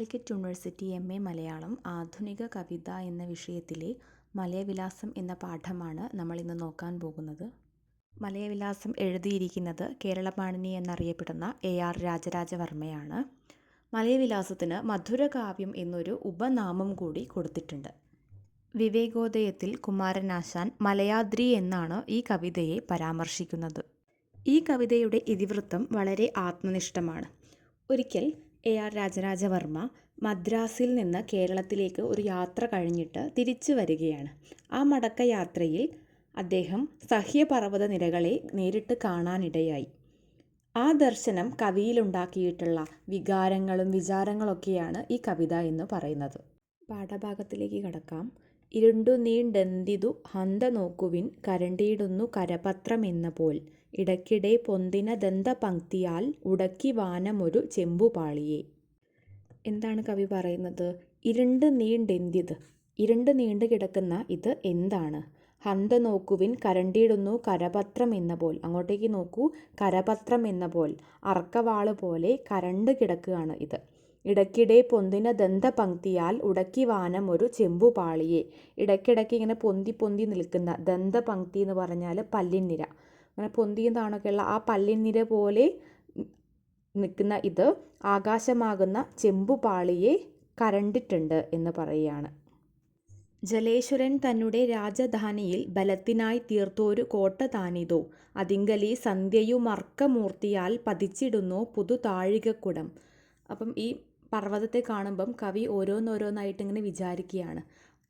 Calicut university M A Malayalam ആധുനിക കവിത എന്ന വിഷയത്തിലെ മലയവിലാസം എന്ന പാഠമാണ് നമ്മൾ ഇന്ന് നോക്കാൻ പോകുന്നത്. മലയവിലാസം എഴുതിയിരിക്കുന്നത് കേരളപാണിനി എന്നറിയപ്പെടുന്ന എ ആർ രാജരാജവർമ്മയാണ്. മലയവിലാസത്തിന് മധുരകാവ്യം എന്നൊരു ഉപനാമം കൂടി കൊടുത്തിട്ടുണ്ട്. വിവേകോദയത്തിൽ കുമാരനാശാൻ മലയാദ്രി എന്നാണ് ഈ കവിതയെ പരാമർശിക്കുന്നത്. ഈ കവിതയുടെ ഇതിവൃത്തം വളരെ ആത്മനിഷ്ഠമാണ്. ഒരിക്കൽ എ ആർ രാജരാജവർമ്മ മദ്രാസിൽ നിന്ന് കേരളത്തിലേക്ക് ഒരു യാത്ര കഴിഞ്ഞിട്ട് തിരിച്ചു വരികയാണ്. ആ മടക്ക യാത്രയിൽ അദ്ദേഹം സഹ്യപർവത നിരകളെ നേരിട്ട് കാണാനിടയായി. ആ ദർശനം കവിയിലുണ്ടാക്കിയിട്ടുള്ള വികാരങ്ങളും വിചാരങ്ങളൊക്കെയാണ് ഈ കവിത എന്ന് പറയുന്നത്. പാഠഭാഗത്തിലേക്ക് കടക്കാം. ഇരുണ്ടു നീണ്ടെന്തിതു ഹന്ത നോക്കുവിൻ കരണ്ടിയിടുന്നു കരപത്രമെന്ന പോൽ ഇടയ്ക്കിടെ പൊന്തിന ദന്തപംക്തിയാൽ ഉടക്കി വാനമൊരു ചെമ്പുപാളിയെ. എന്താണ് കവി പറയുന്നത്? ഇരുണ്ട് നീണ്ടെന്തിത് ഇരുണ്ട് നീണ്ടു കിടക്കുന്ന ഇത് എന്താണ്? ഹന്ത നോക്കുവിൻ കരണ്ടിയിടുന്നു കരപത്രം എന്ന പോൽ. അങ്ങോട്ടേക്ക് നോക്കൂ കരപത്രം എന്ന പോൽ. അർക്കവാൾ പോലെ കരണ്ട് കിടക്കുകയാണ് ഇത്. ഇടയ്ക്കിടെ പൊന്തിന ദന്തപംക്തിയാൽ ഉടക്കി വാനം ഒരു ചെമ്പുപാളിയെ. ഇടയ്ക്കിടയ്ക്ക് ഇങ്ങനെ പൊന്തി പൊന്തി നിൽക്കുന്ന ദന്തപംക്തി എന്ന് പറഞ്ഞാൽ പല്ലിൻനിര. അങ്ങനെ പൊന്തിയും താണൊക്കെയുള്ള ആ പല്ലിനിര പോലെ നിൽക്കുന്ന ഇത് ആകാശമാകുന്ന ചെമ്പുപാളിയെ കരണ്ടിട്ടുണ്ട് എന്ന് പറയുകയാണ്. ജലേശ്വരൻ തന്നുടെ രാജധാനിയിൽ ബലത്തിനായി തീർത്തോരു കോട്ട താനിതോ. അതിങ്കലി സന്ധ്യയു മർക്കമൂർത്തിയാൽ പതിച്ചിടുന്നു പുതു താഴികക്കുടം. അപ്പം ഈ പർവതത്തെ കാണുമ്പം കവി ഓരോന്നോരോന്നായിട്ട് ഇങ്ങനെ വിചാരിക്കുകയാണ്.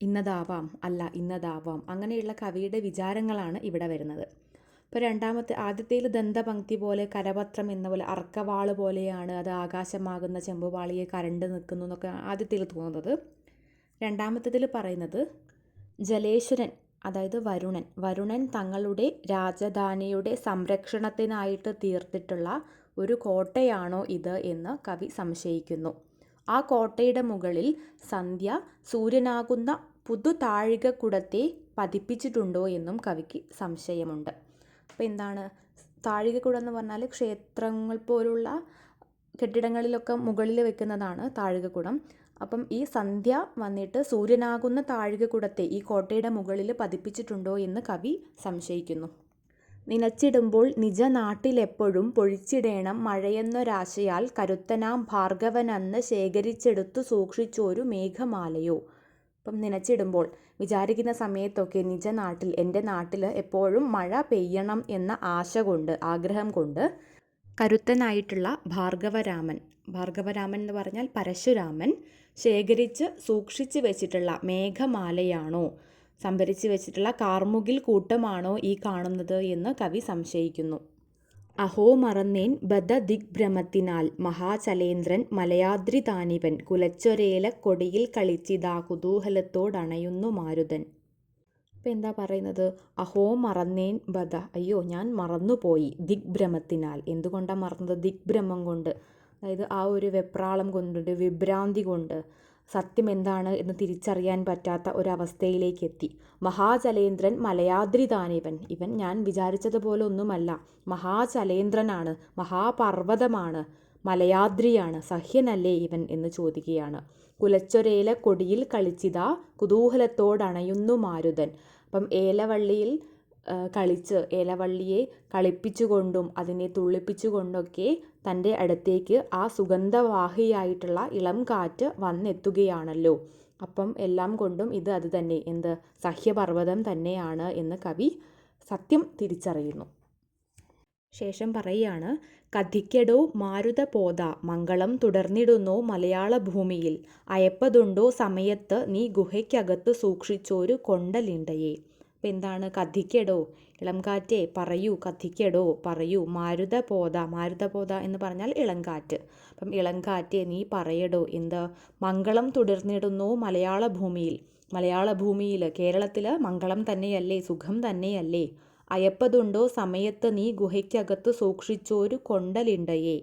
ഇന്നതാവാം അല്ല ഇന്നതാവാം. അങ്ങനെയുള്ള കവിയുടെ വിചാരങ്ങളാണ് ഇവിടെ വരുന്നത്. ഇപ്പോൾ രണ്ടാമത്തെ ആദ്യത്തേൽ ദന്തപംക്തി പോലെ കരപത്രം എന്ന പോലെ അർക്കവാൾ പോലെയാണ് അത് ആകാശമാകുന്ന ചെമ്പുപാളിയെ കരണ്ട് നിൽക്കുന്നു എന്നൊക്കെ ആദ്യത്തേൽ തോന്നുന്നത്. രണ്ടാമത്തേതിൽ പറയുന്നത് ജലേശ്വരൻ അതായത് വരുണൻ. വരുണൻ തങ്ങളുടെ രാജധാനിയുടെ സംരക്ഷണത്തിനായിട്ട് തീർത്തിട്ടുള്ള ഒരു കോട്ടയാണോ ഇത് എന്ന് കവി സംശയിക്കുന്നു. ആ കോട്ടയുടെ മുകളിൽ സന്ധ്യ സൂര്യനാകുന്ന പുതു താഴികക്കുടത്തെ പതിപ്പിച്ചിട്ടുണ്ടോ എന്നും കവിക്ക് സംശയമുണ്ട്. അപ്പോൾ എന്താണ്? താഴികക്കുടം എന്ന് പറഞ്ഞാൽ ക്ഷേത്രങ്ങൾ പോലുള്ള കെട്ടിടങ്ങളിലൊക്കെ മുകളിൽ വെക്കുന്നതാണ് താഴികക്കുടം. അപ്പം ഈ സന്ധ്യ വന്നിട്ട് സൂര്യനാകുന്ന താഴികക്കുടത്തെ ഈ കോട്ടയുടെ മുകളിൽ പതിപ്പിച്ചിട്ടുണ്ടോ എന്ന് കവി സംശയിക്കുന്നു. നിനച്ചിടുമ്പോൾ നിജ നാട്ടിലെപ്പോഴും പൊഴിച്ചിടേണം മഴയെന്നൊരാശയാൽ കരുത്തനാം ഭാർഗവനെന്ന് ശേഖരിച്ചെടുത്തു സൂക്ഷിച്ചൊരു മേഘമാലയോ. അപ്പം നനച്ചിടുമ്പോൾ വിചാരിക്കുന്ന സമയത്തൊക്കെ നിജ നാട്ടിൽ എന്റെ നാട്ടിൽ എപ്പോഴും മഴ പെയ്യണം എന്ന ആശ കൊണ്ട് ആഗ്രഹം കൊണ്ട് കരുത്തനായിട്ടുള്ള ഭാർഗവരാമൻ. ഭാർഗവരാമൻ എന്ന് പറഞ്ഞാൽ പരശുരാമൻ. ശേഖരിച്ച് സൂക്ഷിച്ച് വെച്ചിട്ടുള്ള മേഘമാലയാണോ? സംഭരിച്ച് വെച്ചിട്ടുള്ള കാർമുകിൽ കൂട്ടമാണോ ഈ കാണുന്നത് എന്ന് കവി സംശയിക്കുന്നു. അഹോ മറന്നേൻ ബദ ദിഗ്ഭ്രമത്തിനാൽ മഹാചലേന്ദ്രൻ മലയാദ്രിതാനിവൻ കുലച്ചൊരേല കൊടിയിൽ കളിച്ചിതാ കുതൂഹലത്തോടണയുന്നു മാരുതൻ. ഇപ്പം എന്താ പറയുന്നത്? അഹോ മറന്നേൻ ബദ അയ്യോ ഞാൻ മറന്നുപോയി ദിഗ്ഭ്രമത്തിനാൽ. എന്തുകൊണ്ടാണ് മറന്നത്? ദിഗ്ഭ്രമം കൊണ്ട്. അതായത് ആ ഒരു വെപ്രാളം കൊണ്ട് വിഭ്രാന്തി കൊണ്ട്. സത്യം എന്താണ് എന്ന് തിരിച്ചറിയാൻ പറ്റാത്ത ഒരവസ്ഥയിലേക്ക് എത്തി മഹാചലേന്ദ്രൻ മലയാദ്രി താനിവൻ ഇവൻ ഞാൻ വിചാരിച്ചതുപോലെ ഒന്നുമല്ല മഹാചലേന്ദ്രനാണ് മഹാപർവതമാണ് മലയാദ്രിയാണ് സഹ്യനല്ലേ ഇവൻ എന്ന് ചോദിക്കുകയാണ്. കുലച്ചൊരേല കൊടിയിൽ കളിച്ചിതാ കുതൂഹലത്തോടണയുന്നു മാരുതൻ. അപ്പം ഏലവള്ളിയിൽ കളിച്ച് ഇലവള്ളിയെ കളിപ്പിച്ചുകൊണ്ടും അതിനെ തുള്ളിപ്പിച്ചുകൊണ്ടൊക്കെ തന്റെ അടുത്തേക്ക് ആ സുഗന്ധവാഹിയായിട്ടുള്ള ഇളം കാറ്റ് വന്നെത്തുകയാണല്ലോ. അപ്പം എല്ലാം കൊണ്ടും ഇത് അത് തന്നെ എന്ത് സഹ്യപർവതം തന്നെയാണ് എന്ന് കവി സത്യം തിരിച്ചറിയുന്നു. ശേഷം പറയുകയാണ് കഥിക്കടോ മാരുത പോത മംഗളം തുടർന്നിടുന്നോ മലയാള ഭൂമിയിൽ. അയപ്പതുണ്ടോ സമയത്ത് നീ ഗുഹയ്ക്കകത്ത് സൂക്ഷിച്ചോരു കൊണ്ടലിണ്ടയെ. അപ്പം എന്താണ്? കഥിക്കടോ. ഇളംകാറ്റേ പറയൂ കഥിക്കടോ പറയൂ. മാരുത പോത മാരുത പോത എന്ന് പറഞ്ഞാൽ ഇളംകാറ്റ്. അപ്പം ഇളംകാറ്റേ നീ പറയടോ. എന്ത്? മംഗളം തുടർന്നിടുന്നു മലയാള ഭൂമിയിൽ. മലയാള ഭൂമിയിൽ കേരളത്തിൽ മംഗളം തന്നെയല്ലേ സുഖം തന്നെയല്ലേ? അയപ്പതുണ്ടോ സമയത്ത് നീ ഗുഹയ്ക്കകത്ത് സൂക്ഷിച്ചോരു കൊണ്ടലിണ്ടയെ?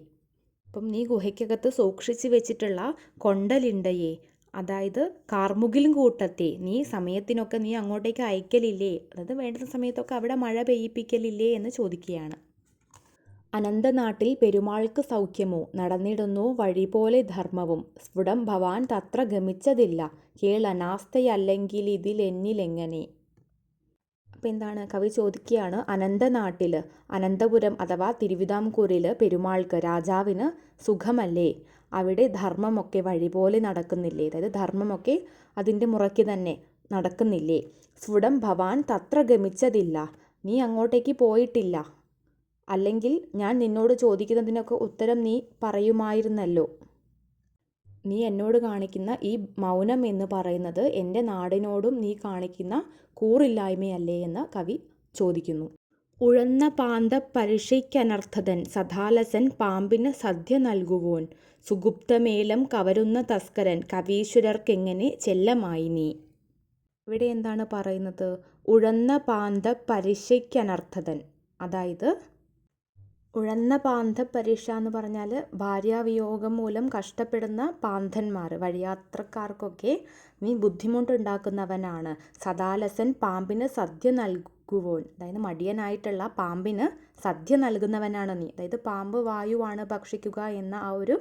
അപ്പം നീ ഗുഹയ്ക്കകത്ത് സൂക്ഷിച്ച് വെച്ചിട്ടുള്ള കൊണ്ടലിണ്ടയെ? അതായത് കാർമുകിലും കൂട്ടത്തെ നീ സമയത്തിനൊക്കെ നീ അങ്ങോട്ടേക്ക് അയക്കലില്ലേ? അതായത് വേണ്ടുന്ന സമയത്തൊക്കെ അവിടെ മഴ പെയ്യിപ്പിക്കലില്ലേ? എന്ന് ചോദിക്കുകയാണ്. അനന്തനാട്ടിൽ പെരുമാൾക്ക് സൗഖ്യമോ നടന്നിടുന്നു വഴിപോലെ ധർമ്മവും. സ്ഫുടം ഭവാൻ തത്ര ഗമിച്ചതില്ല. കേളനാസ്ഥയല്ലെങ്കിലിതിലെന്നിലെങ്ങനെ അപ്പോൾ എന്താണ്? കവി ചോദിക്കുകയാണ് അനന്തനാട്ടിൽ അനന്തപുരം അഥവാ തിരുവിതാംകൂറിൽ പെരുമാൾക്ക് രാജാവിന് സുഖമല്ലേ? അവിടെ ധർമ്മമൊക്കെ വഴിപോലെ നടക്കുന്നില്ലേ? അതായത് ധർമ്മമൊക്കെ അതിന്റെ മുറയ്ക്ക് തന്നെ നടക്കുന്നില്ലേ? സ്ഫുടം ഭവാൻ തത്ര ഗമിച്ചതില്ല. നീ അങ്ങോട്ടേക്ക് പോയിട്ടില്ല. അല്ലെങ്കിൽ ഞാൻ നിന്നോട് ചോദിക്കുന്നതിനൊക്കെ ഉത്തരം നീ പറയുമായിരുന്നല്ലോ. നീ എന്നോട് കാണിക്കുന്ന ഈ മൗനം എന്ന് പറയുന്നത് എന്റെ നാടിനോടും നീ കാണിക്കുന്ന കൂറില്ലായ്മയല്ലേ എന്ന് കവി ചോദിക്കുന്നു. ഉഴന്ന പാന്ത പരീക്ഷയ്ക്കനർത്ഥതൻ സദാലസൻ പാമ്പിന് സദ്യ നൽകുവോൻ. സുഗുപ്തമേലം കവരുന്ന തസ്കരൻ കവീശ്വരർക്കെങ്ങനെ ചെല്ലമായി നീ. ഇവിടെ എന്താണ് പറയുന്നത്? ഉഴന്ന പാന്ത പരീക്ഷയ്ക്കനർത്ഥതൻ അതായത് ഉഴന്ന പാന്ത പരീക്ഷ എന്ന് പറഞ്ഞാൽ ഭാര്യാവിയോഗം മൂലം കഷ്ടപ്പെടുന്ന പാന്തന്മാർ വഴിയാത്രക്കാർക്കൊക്കെ നീ ബുദ്ധിമുട്ടുണ്ടാക്കുന്നവനാണ്. സദാലസൻ പാമ്പിന് സദ്യ നൽകുവോൻ അതായത് മടിയനായിട്ടുള്ള പാമ്പിന് സദ്യ നൽകുന്നവനാണ് നീ. അതായത് പാമ്പ് വായുവാണ് ഭക്ഷിക്കുക എന്ന ആ ഒരു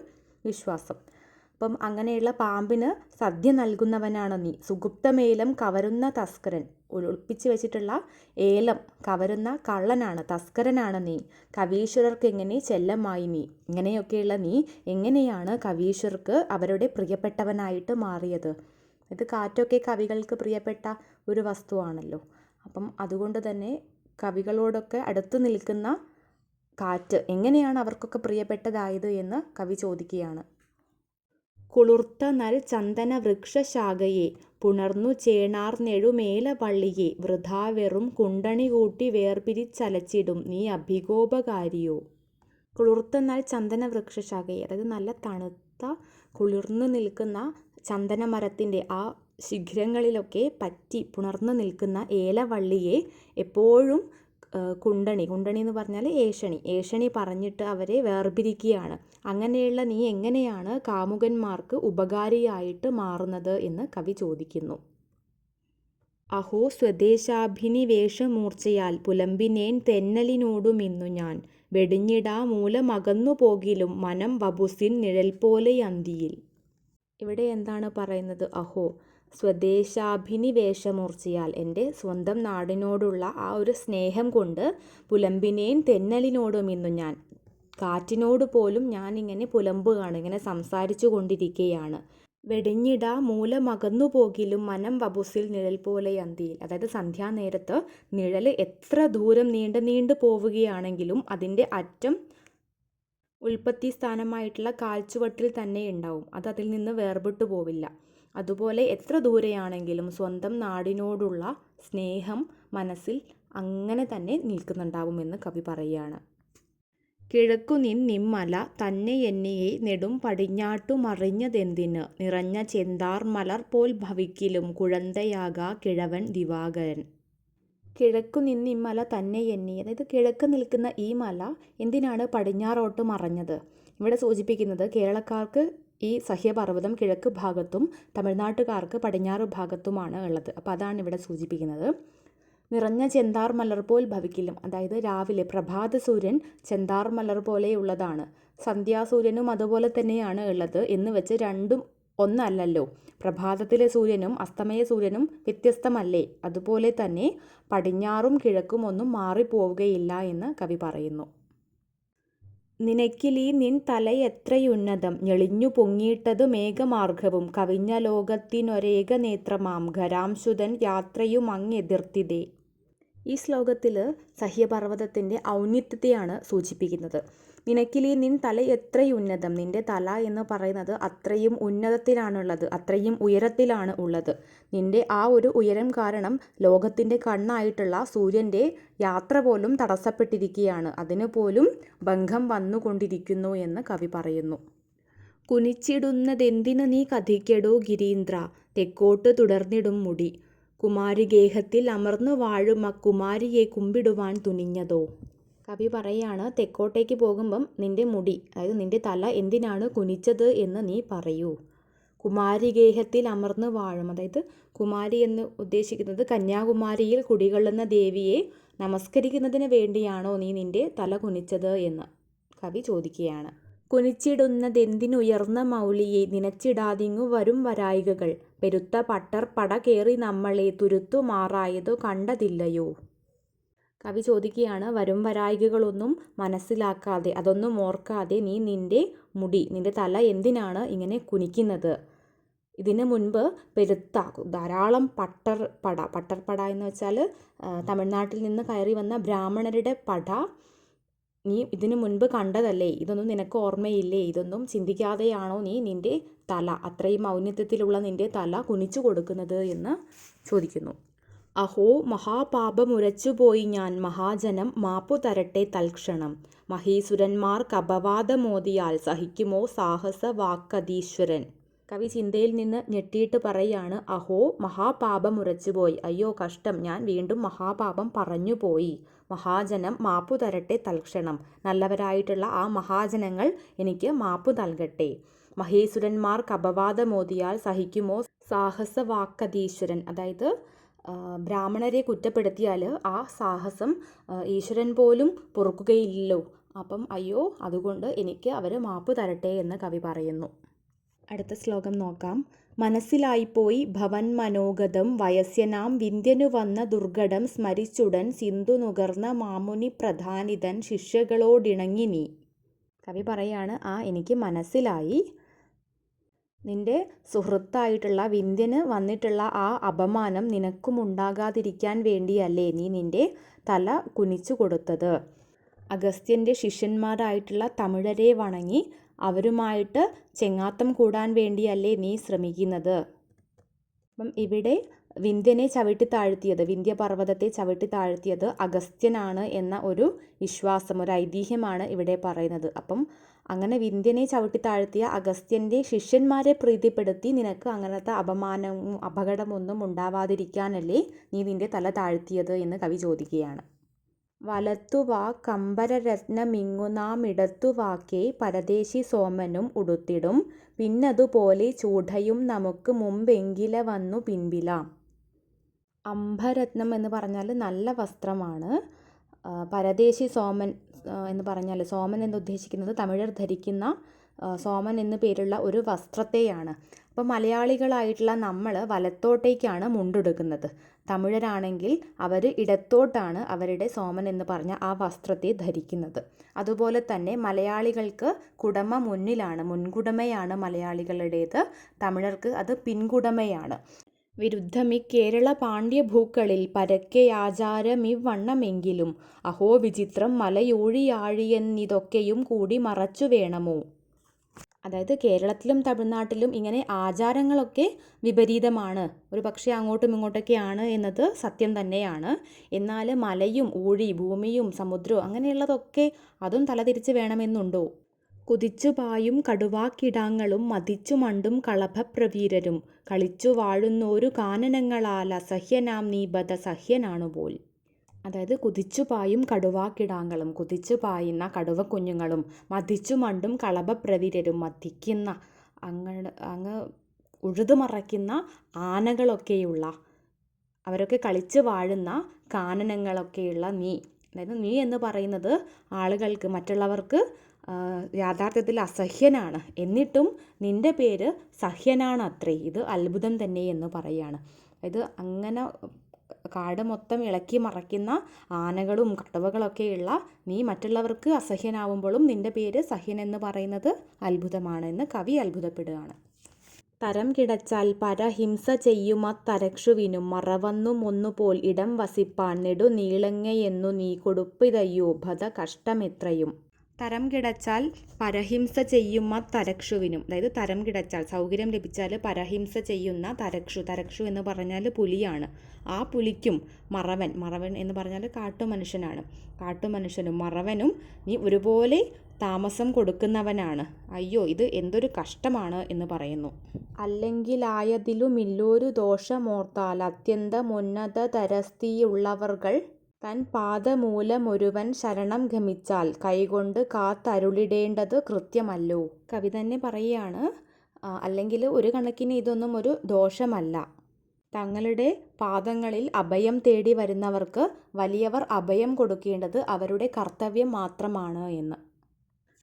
വിശ്വാസം. അപ്പം അങ്ങനെയുള്ള പാമ്പിന് സദ്യ നൽകുന്നവനാണ് നീ. സുഗുപ്തമേലം കവരുന്ന തസ്കരൻ ഒളിപ്പിച്ച് വെച്ചിട്ടുള്ള ഏലം കവരുന്ന കള്ളനാണ് തസ്കരനാണ് നീ. കവീശ്വരർക്ക് എങ്ങനെ ചെല്ലമായി നീ? ഇങ്ങനെയൊക്കെയുള്ള നീ എങ്ങനെയാണ് കവീശ്വർക്ക് അവരുടെ പ്രിയപ്പെട്ടവനായിട്ട് മാറിയത്? ഇത് കാറ്റൊക്കെ കവികൾക്ക് പ്രിയപ്പെട്ട ഒരു വസ്തുവാണല്ലോ. അപ്പം അതുകൊണ്ട് തന്നെ കവികളോടൊക്കെ അടുത്ത് നിൽക്കുന്ന കാറ്റ് എങ്ങനെയാണ് അവർക്കൊക്കെ പ്രിയപ്പെട്ടതായത് എന്ന് കവി ചോദിക്കുകയാണ്. കുളിർത്ത നൽ ചന്ദന വൃക്ഷശാഖയെ പുണർന്നു ചേണാർന്നെഴുമേലവള്ളിയെ വൃഥാ വെറും കുണ്ടണി കൂട്ടി വേർപിരിച്ചലച്ചിടും നീ അഭികോപകാരിയോ. കുളിർത്ത നൽ ചന്ദന വൃക്ഷശാഖയെ അതായത് നല്ല തണുത്ത കുളിർന്നു നിൽക്കുന്ന ചന്ദന മരത്തിന്റെ ആ ശിഖരങ്ങളിലൊക്കെ പറ്റി പുണർന്നു നിൽക്കുന്ന ഏലവള്ളിയെ എപ്പോഴും കുണ്ടണി കുണ്ടണി എന്ന് പറഞ്ഞാൽ ഏഷണി. ഏഷണി പറഞ്ഞിട്ട് അവരെ വേർപിരിക്കുകയാണ്. അങ്ങനെയുള്ള നീ എങ്ങനെയാണ് കാമുകന്മാർക്ക് ഉപകാരിയായിട്ട് മാറുന്നത് എന്ന് കവി ചോദിക്കുന്നു. അഹോ സ്വദേശാഭിനിവേശമൂർച്ചയാൽ പുലമ്പിനേൻ തെന്നലിനോടുമിന്നു ഞാൻ. വെടിഞ്ഞിടാ മൂലമകന്നു പോകിലും മനം വപുസിൻ നിഴൽ പോലെയന്തിയിൽ ഇവിടെ എന്താണ് പറയുന്നത്? അഹോ സ്വദേശാഭിനിവേശമൂർച്ചയാൽ എന്റെ സ്വന്തം നാടിനോടുള്ള ആ ഒരു സ്നേഹം കൊണ്ട് പുലമ്പിനെയും തെന്നലിനോടും ഇന്നു ഞാൻ. കാറ്റിനോട് പോലും ഞാൻ ഞാനിങ്ങനെ പുലമ്പുകയാണ് ഇങ്ങനെ സംസാരിച്ചു കൊണ്ടിരിക്കുകയാണ് വെടിഞ്ഞിട മൂലമകന്നു പോകിലും മനം വബുസിൽ നിഴൽ പോലെ അന്തിയിൽ. അതായത് സന്ധ്യാനേരത്ത് നിഴൽ എത്ര ദൂരം നീണ്ട് നീണ്ടു പോവുകയാണെങ്കിലും അതിന്റെ അറ്റം ഉൽപ്പത്തി സ്ഥാനമായിട്ടുള്ള കാൽച്ചുവട്ടിൽ തന്നെ ഉണ്ടാവും. അത് അതിൽ നിന്ന് വേർപെട്ടു പോവില്ല. അതുപോലെ എത്ര ദൂരെയാണെങ്കിലും സ്വന്തം നാടിനോടുള്ള സ്നേഹം മനസ്സിൽ അങ്ങനെ തന്നെ നിൽക്കുന്നുണ്ടാവുമെന്ന് കവി പറയുകയാണ്. കിഴക്കുനിൻ നിമ്മല തന്നെ എന്നെയെ നെടും പടിഞ്ഞാട്ടു മറിഞ്ഞതെന്തിന് നിറഞ്ഞ ചെന്താർ മലർ പോൽ ഭവിക്കിലും കുഴന്തയാകാ കിഴവൻ ദിവാകരൻ. കിഴക്കു നിന്ന് ഇമ്മല തന്നെ എണ്ണി. അതായത് കിഴക്ക് നിൽക്കുന്ന ഈ മല എന്തിനാണ് പടിഞ്ഞാറോട്ട് മറഞ്ഞത്? ഇവിടെ സൂചിപ്പിക്കുന്നത് കേരളക്കാർക്ക് ഈ സഹ്യപർവതം കിഴക്ക് ഭാഗത്തും തമിഴ്നാട്ടുകാർക്ക് പടിഞ്ഞാറ് ഭാഗത്തുമാണ് ഉള്ളത്. അപ്പോൾ അതാണ് ഇവിടെ സൂചിപ്പിക്കുന്നത്. നിറഞ്ഞ ചെന്താർ മലർ പോൽ ഭവിക്കിലും. അതായത് രാവിലെ പ്രഭാത സൂര്യൻ ചെന്താർ മലർ പോലെയുള്ളതാണ്. സന്ധ്യാസൂര്യനും അതുപോലെ തന്നെയാണ് ഉള്ളത് എന്ന് വെച്ച് രണ്ടും ഒന്നല്ലല്ലോ. പ്രഭാതത്തിലെ സൂര്യനും അസ്തമയ സൂര്യനും വ്യത്യസ്തമല്ലേ? അതുപോലെ തന്നെ പടിഞ്ഞാറും കിഴക്കും ഒന്നും മാറിപ്പോവുകയില്ല എന്ന് കവി പറയുന്നു. നിനക്കിലീ നിൻ തലയെത്രയുന്നതം ഞെളിഞ്ഞു പൊങ്ങിയിട്ടത് മേഘമാർഗവും. കവിഞ്ഞ ലോകത്തിനൊരേക നേത്രമാം. ഖരാംശുതൻ യാത്രയുമങ്ങെതിർത്തിതേ ഈ ശ്ലോകത്തിൽ സഹ്യപർവതത്തിന്റെ ഔന്നിത്യത്തെയാണ് സൂചിപ്പിക്കുന്നത്. നിനക്കിലീ നിൻ തല എത്രയുന്നതം നിന്റെ തല എന്ന് പറയുന്നത് അത്രയും ഉന്നതത്തിലാണുള്ളത് അത്രയും ഉയരത്തിലാണ് ഉള്ളത്. നിന്റെ ആ ഒരു ഉയരം കാരണം ലോകത്തിന്റെ കണ്ണായിട്ടുള്ള സൂര്യന്റെ യാത്ര പോലും തടസ്സപ്പെട്ടിരിക്കുകയാണ്. അതിന് പോലും ഭംഗം വന്നുകൊണ്ടിരിക്കുന്നു എന്ന് കവി പറയുന്നു. കുനിച്ചിടുന്നതെന്തിനു നീ കഥിക്കടോ ഗിരീന്ദ്ര? തെക്കോട്ട് തുടർന്നിടും മുടി. കുമാരിഗേഹത്തിൽ അമർന്നു വാഴും അക്കുമാരിയെ കുമ്പിടുവാൻ തുനിഞ്ഞതോ? കവി പറയാണ് തെക്കോട്ടേക്ക് പോകുമ്പം നിന്റെ മുടി അതായത് നിന്റെ തല എന്തിനാണ് കുനിച്ചത് എന്ന് നീ പറയൂ. കുമാരിഗേഹത്തിൽ അമർന്ന് വാഴും അതായത് കുമാരി എന്ന് ഉദ്ദേശിക്കുന്നത് കന്യാകുമാരിയിൽ കുടികൊള്ളുന്ന ദേവിയെ നമസ്കരിക്കുന്നതിന് വേണ്ടിയാണോ നീ നിന്റെ തല കുനിച്ചത് എന്ന് കവി ചോദിക്കുകയാണ്. കുനിച്ചിടുന്നതെന്തിനുയർന്ന മൗലിയെ നിനച്ചിടാതിങ്ങു വരും വരായികകൾ. പെരുത്ത പട്ടർ പട കേറി നമ്മളെ തുരുത്തു മാറായതു കണ്ടതില്ലയോ. കവി ചോദിക്കുകയാണ് വരും വരായികകളൊന്നും മനസ്സിലാക്കാതെ അതൊന്നും ഓർക്കാതെ നീ നിന്റെ മുടി നിന്റെ തല എന്തിനാണ് ഇങ്ങനെ കുനിക്കുന്നത്? ഇതിനു മുൻപ് പെരുത്ത ധാരാളം പട്ടർ പട പട്ടർ പട എന്ന് വെച്ചാൽ തമിഴ്നാട്ടിൽ നിന്ന് കയറി വന്ന ബ്രാഹ്മണരുടെ പട നീ ഇതിനു മുൻപ് കണ്ടതല്ലേ? ഇതൊന്നും നിനക്ക് ഓർമ്മയില്ലേ? ഇതൊന്നും ചിന്തിക്കാതെയാണോ നീ നിന്റെ തല അത്രയും ഔന്നത്യത്തിലുള്ള നിന്റെ തല കുനിച്ചു കൊടുക്കുന്നത്? എന്ന് ചോദിക്കുന്നു. അഹോ മഹാപാപമുരച്ചുപോയി ഞാൻ മഹാജനം മാപ്പു തരട്ടെ തൽക്ഷണം. മഹീസുരന്മാർക്ക് അപവാദമോതിയാൽ സഹിക്കുമോ സാഹസ വാക്കതീശ്വരൻ കവി ചിന്തയിൽ നിന്ന് ഞെട്ടിയിട്ട് പറയാണ് അഹോ മഹാപാപമുരച്ചുപോയി. അയ്യോ കഷ്ടം. ഞാൻ വീണ്ടും മഹാപാപം പറഞ്ഞുപോയി. മഹാജനം മാപ്പു തരട്ടെ തൽക്ഷണം. നല്ലവരായിട്ടുള്ള ആ മഹാജനങ്ങൾ എനിക്ക് മാപ്പു നൽകട്ടെ. മഹേസുരന്മാർക്ക് അപവാദമോതിയാൽ സഹിക്കുമോ സാഹസവാക്കതീശ്വരൻ അതായത് ബ്രാഹ്മണരെ കുറ്റപ്പെടുത്തിയാൽ ആ സാഹസം ഈശ്വരൻ പോലും പൊറുക്കുകയില്ലല്ലോ. അപ്പം അയ്യോ അതുകൊണ്ട് എനിക്ക് അവർ മാപ്പ് തരട്ടെ എന്ന് കവി പറയുന്നു. അടുത്ത ശ്ലോകം നോക്കാം. മനസ്സിലായിപ്പോയി ഭവൻ മനോഗതം വയസ്യനാം വിന്ധ്യനു വന്ന ദുർഘടം സ്മരിച്ചുടൻ സിന്ധു നുകർന്ന മാമുനി പ്രധാനിതൻ ശിഷ്യകളോടിണങ്ങി നീ. കവി പറയാണ് ആ എനിക്ക് മനസ്സിലായി. നിന്റെ സുഹൃത്തായിട്ടുള്ള വിന്ധ്യന് വന്നിട്ടുള്ള ആ അപമാനം നിനക്കും ഉണ്ടാകാതിരിക്കാൻ വേണ്ടിയല്ലേ നീ നിന്റെ തല കുനിച്ചു കൊടുത്തത്. അഗസ്ത്യന്റെ ശിഷ്യന്മാരായിട്ടുള്ള തമിഴരെ വണങ്ങി അവരുമായിട്ട് ചെങ്ങാത്തം കൂടാൻ വേണ്ടിയല്ലേ നീ ശ്രമിക്കുന്നത്. അപ്പം ഇവിടെ വിന്ധ്യനെ ചവിട്ടി താഴ്ത്തിയത് വിന്ധ്യപർവതത്തെ ചവിട്ടി താഴ്ത്തിയത് അഗസ്ത്യനാണ് എന്ന ഒരു വിശ്വാസം ഒരു ഐതിഹ്യമാണ് ഇവിടെ പറയുന്നത്. അപ്പം അങ്ങനെ വിന്ധ്യനെ ചവിട്ടി താഴ്ത്തിയ അഗസ്ത്യന്റെ ശിഷ്യന്മാരെ പ്രീതിപ്പെടുത്തി നിനക്ക് അങ്ങനത്തെ അപമാനവും അപകടമൊന്നും ഉണ്ടാവാതിരിക്കാനല്ലേ നീ നിന്റെ തല താഴ്ത്തിയത് എന്ന് കവി ചോദിക്കുകയാണ്. വലത്തുവാ കമ്പരരത്നമിങ്ങുനാമിടത്തുവാക്കേ പരദേശി സോമനും ഉടുത്തിടും. പിന്നതുപോലെ ചൂടയും നമുക്ക് മുമ്പെങ്കില വന്നു പിൻപിലാം. അംബരത്നം എന്ന് പറഞ്ഞാൽ നല്ല വസ്ത്രമാണ്. പരദേശി സോമൻ എന്ന് പറഞ്ഞാൽ സോമൻ എന്ന് ഉദ്ദേശിക്കുന്നത് തമിഴർ ധരിക്കുന്ന സോമൻ എന്നു പേരുള്ള ഒരു വസ്ത്രത്തെയാണ്. അപ്പോൾ മലയാളികളായിട്ടുള്ള നമ്മൾ വലത്തോട്ടേക്കാണ് മുണ്ടെടുക്കുന്നത്. തമിഴരാണെങ്കിൽ അവർ ഇടത്തോട്ടാണ് അവരുടെ സോമൻ എന്ന് പറഞ്ഞ ആ വസ്ത്രത്തെ ധരിക്കുന്നത്. അതുപോലെ തന്നെ മലയാളികൾക്ക് കുടമ മുന്നിലാണ് മുൻകുടമയാണ് മലയാളികളുടേത്. തമിഴർക്ക് അത് പിൻകുടമയാണ്. വിരുദ്ധമി കേരള പാണ്ഡ്യഭൂക്കളിൽ പരക്കെ ആചാരമിവണ്ണമെങ്കിലും അഹോ വിചിത്രം മലയൂഴിയാഴിയെന്നിതൊക്കെയും കൂടി മറച്ചു വേണമോ? അതായത് കേരളത്തിലും തമിഴ്നാട്ടിലും ഇങ്ങനെ ആചാരങ്ങളൊക്കെ വിപരീതമാണ്. ഒരു പക്ഷേ അങ്ങോട്ടും ഇങ്ങോട്ടൊക്കെയാണ് എന്നത് സത്യം തന്നെയാണ്. എന്നാൽ മലയും ഊഴി ഭൂമിയും സമുദ്രവും അങ്ങനെയുള്ളതൊക്കെ അതും തലതിരിച്ച് വേണമെന്നുണ്ടോ? കുതിച്ചു പായും കടുവാക്കിടാങ്ങളും മതിച്ചു മണ്ടും കളഭപ്രവീരരും. കളിച്ചു വാഴുന്നോരു കാനനങ്ങളാൽ അസഹ്യനാം നീ ബധ സഹ്യനാണുപോൽ അതായത് കുതിച്ചുപായും കടുവാക്കിടാങ്ങളും കുതിച്ചു പായുന്ന കടുവക്കുഞ്ഞുങ്ങളും മതിച്ചു മണ്ടും കളഭപ്രവീരരും മതിക്കുന്ന അങ്ങ് അങ്ങ് ഉഴുതുമറയ്ക്കുന്ന ആനകളൊക്കെയുള്ള അവരൊക്കെ കളിച്ചു വാഴുന്ന കാനനങ്ങളൊക്കെയുള്ള നീ. അതായത് നീ എന്ന് പറയുന്നത് ആളുകൾക്ക് മറ്റുള്ളവർക്ക് യാഥാർത്ഥ്യത്തിൽ അസഹ്യനാണ്. എന്നിട്ടും നിന്റെ പേര് സഹ്യനാണ് അത്രേ ഇത് അത്ഭുതം തന്നെ എന്ന് പറയുകയാണ് ഇത് അങ്ങനെ കാട് മൊത്തം ഇളക്കി മറയ്ക്കുന്ന ആനകളും കടുവകളൊക്കെയുള്ള നീ മറ്റുള്ളവർക്ക് അസഹ്യനാവുമ്പോഴും നിന്റെ പേര് സഹ്യൻ എന്ന് പറയുന്നത് അത്ഭുതമാണ് എന്ന് കവി അത്ഭുതപ്പെടുകയാണ്. തരം കിടച്ചാൽ പരഹിംസ ചെയ്യുമ തരക്ഷുവിനും മറവന്നും ഒന്നുപോൽ ഇടം വസിപ്പാൻ നെടുനീളങ്ങയെന്നു നീ കൊടുപ്പിതയ്യോ ഭത കഷ്ടമെത്രയും തരം കിടച്ചാൽ പരഹിംസ ചെയ്യുന്ന തരക്ഷുവിനും അതായത് തരം കിടച്ചാൽ സൗകര്യം ലഭിച്ചാൽ പരഹിംസ ചെയ്യുന്ന തരക്ഷു തരക്ഷു എന്ന് പറഞ്ഞാൽ പുലിയാണ്. ആ പുലിക്കും മറവൻ മറവൻ എന്ന് പറഞ്ഞാൽ കാട്ടുമനുഷ്യനാണ്. കാട്ടുമനുഷ്യനും മറവനും നീ ഒരുപോലെ താമസം കൊടുക്കുന്നവനാണ്. അയ്യോ ഇത് എന്തൊരു കഷ്ടമാണ് എന്ന് പറയുന്നു. അല്ലെങ്കിലായതിലുമില്ലൊരു ദോഷമോർത്താൽ അത്യന്തമുന്നത തരസ്ഥിയുള്ളവർകൾ തൻ പാദമൂലമൊരുവൻ ശരണം ഗമിച്ചാൽ കൈകൊണ്ട് കാത്തരുളിടേണ്ടത് കൃത്യമല്ലോ. കവി തന്നെ പറയുകയാണ് അല്ലെങ്കിൽ ഒരു കണക്കിന് ഇതൊന്നും ഒരു ദോഷമല്ല. തങ്ങളുടെ പാദങ്ങളിൽ അഭയം തേടി വരുന്നവർക്ക് വലിയവർ അഭയം കൊടുക്കേണ്ടത് അവരുടെ കർത്തവ്യം മാത്രമാണ് എന്ന്.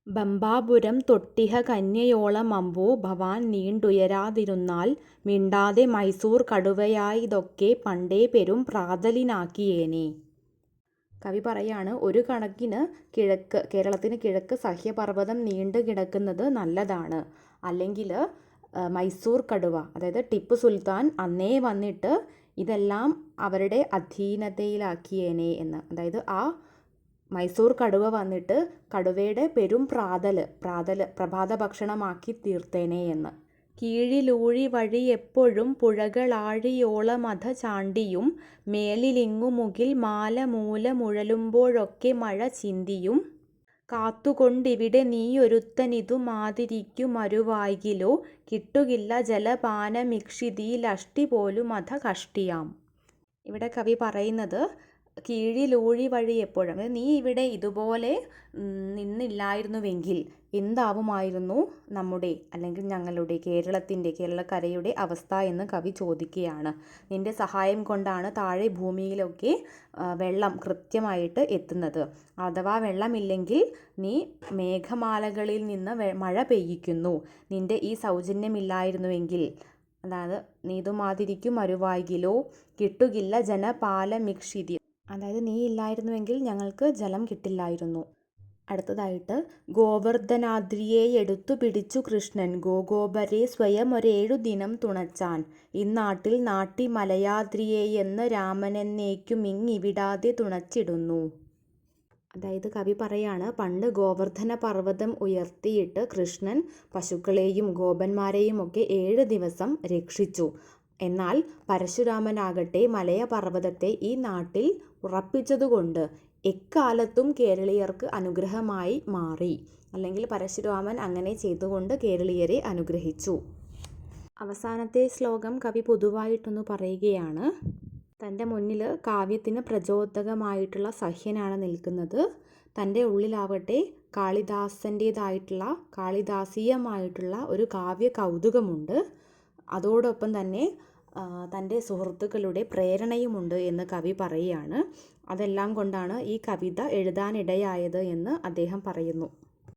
ബമ്പാപുരം തൊട്ടിഹ കന്യയോളം കന്യയോളമമ്പു ഭവാൻ നീണ്ടുയരാതിരുന്നാൽ മിണ്ടാതെ മൈസൂർ കടുവയായതൊക്കെ പണ്ടേ പെരും പ്രാതലിനാക്കിയേനെ. കവി പറയാണ് ഒരു കണക്കിന് കിഴക്ക് കേരളത്തിന് കിഴക്ക് സഹ്യപർവതം നീണ്ടു കിടക്കുന്നത് നല്ലതാണ്. അല്ലെങ്കിൽ മൈസൂർ കടുവ അതായത് ടിപ്പു സുൽത്താൻ അന്നേ വന്നിട്ട് ഇതെല്ലാം അവരുടെ അധീനതയിലാക്കിയേനെ എന്ന്. അതായത് ആ മൈസൂർ കടുവ വന്നിട്ട് കടുവയുടെ പെരും പ്രാതൽ പ്രാതൽ ഭക്ഷണമാക്കി തീർത്തേനെ എന്ന്. കീഴിലൂഴി വഴിയെപ്പൊഴും പുഴകളാഴിയോളമധ ചാണ്ടിയും മേലിലിങ്ങുമുകിൽ മാലമൂലമുഴലുമ്പോഴൊക്കെ മഴ ചിന്തിയും കാത്തുകൊണ്ടിവിടെ നീയൊരുത്തനിതുമാതിരിക്കുമരുവായ്കിലോ കിട്ടുകില്ല ജലപാനമിക്ഷിതിയിലഷ്ടിപോലുമധ കഷ്ടിയാം. ഇവിടെ കവി പറയുന്നത് കീഴിലൂഴി വഴി അതായത് നീ ഇവിടെ ഇതുപോലെ നിന്നില്ലായിരുന്നുവെങ്കിൽ എന്താവുമായിരുന്നു നമ്മുടെ അല്ലെങ്കിൽ ഞങ്ങളുടെ കേരളത്തിന്റെ കേരളക്കരയുടെ അവസ്ഥ എന്ന് കവി ചോദിക്കുകയാണ്. നിന്റെ സഹായം കൊണ്ടാണ് താഴെ ഭൂമിയിലൊക്കെ വെള്ളം കൃത്യമായിട്ട് എത്തുന്നത്. അഥവാ വെള്ളമില്ലെങ്കിൽ നീ മേഘമാലകളിൽ നിന്ന് മഴ പെയ്യിക്കുന്നു. നിന്റെ ഈ സൗജന്യമില്ലായിരുന്നുവെങ്കിൽ അതായത് നീതുമാതിരിക്കും മരുവായിലോ കിട്ടുകില്ല ജലപാനമിക്ഷിതി അതായത് നീ ഇല്ലായിരുന്നുവെങ്കിൽ ഞങ്ങൾക്ക് ജലം കിട്ടില്ലായിരുന്നു. അടുത്തതായിട്ട് ഗോവർദ്ധനാദ്രിയെ എടുത്തു പിടിച്ചു കൃഷ്ണൻ ഗോഗോപരെ സ്വയമൊരേഴു ദിനം തുണച്ചാൻ ഇന്നാട്ടിൽ നാട്ടി മലയാദ്രിയെയെന്ന് രാമനെന്നേക്കും ഇങ്ങിവിടാതെ തുണച്ചിടുന്നു. അതായത് കവി പറയാണ് പണ്ട് ഗോവർദ്ധന പർവതം ഉയർത്തിയിട്ട് കൃഷ്ണൻ പശുക്കളെയും ഗോപന്മാരെയും ഒക്കെ ഏഴ് ദിവസം രക്ഷിച്ചു. എന്നാൽ പരശുരാമനാകട്ടെ മലയപർവതത്തെ ഈ നാട്ടിൽ ഉറപ്പിച്ചതുകൊണ്ട് എക്കാലത്തും കേരളീയർക്ക് അനുഗ്രഹമായി മാറി. അല്ലെങ്കിൽ പരശുരാമൻ അങ്ങനെ ചെയ്തുകൊണ്ട് കേരളീയരെ അനുഗ്രഹിച്ചു. അവസാനത്തെ ശ്ലോകം കവി പൊതുവായിട്ടൊന്ന് പറയുകയാണ്. തന്റെ മുന്നിൽ കാവ്യത്തിന് പ്രചോദകമായിട്ടുള്ള സഹ്യനാണ് നിൽക്കുന്നത്. തന്റെ ഉള്ളിലാവട്ടെ കാളിദാസന്റേതായിട്ടുള്ള കാളിദാസീയമായിട്ടുള്ള ഒരു കാവ്യകൗതുകമുണ്ട്. അതോടൊപ്പം തന്നെ തന്റെ സുഹൃത്തുക്കളുടെ പ്രേരണയുമുണ്ട് എന്ന് കവി പറയുകയാണ്. അതെല്ലാം കൊണ്ടാണ് ഈ കവിത എഴുതാനിടയായത് എന്ന് അദ്ദേഹം പറയുന്നു.